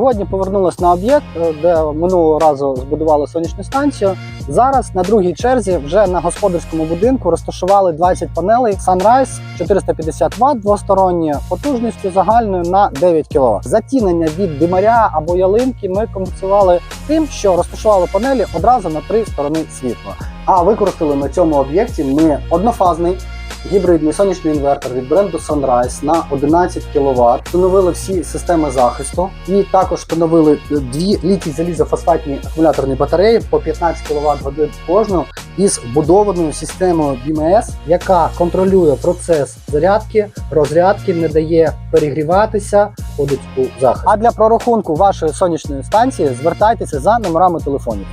Сьогодні повернулись на об'єкт, е, де минулого разу збудували сонячну станцію. Зараз на другій черзі вже на господарському будинку розташували 20 панелей Sunrise 450 Вт двосторонні потужністю загальною на 9 кВт. Затінення від димаря або ялинки ми компенсували тим, що розташували панелі одразу на три сторони світла. А використали на цьому об'єкті ми однофазний гібридний сонячний інвертор від бренду Sunrise на 11 кВт. Встановили всі системи захисту і також встановили дві літій залізофосфатні акумуляторні батареї по 15 кВт годин кожну із вбудованою системою BMS, яка контролює процес зарядки, розрядки, не дає перегріватися, входить у захист. А для прорахунку вашої сонячної станції звертайтеся за номерами телефонів.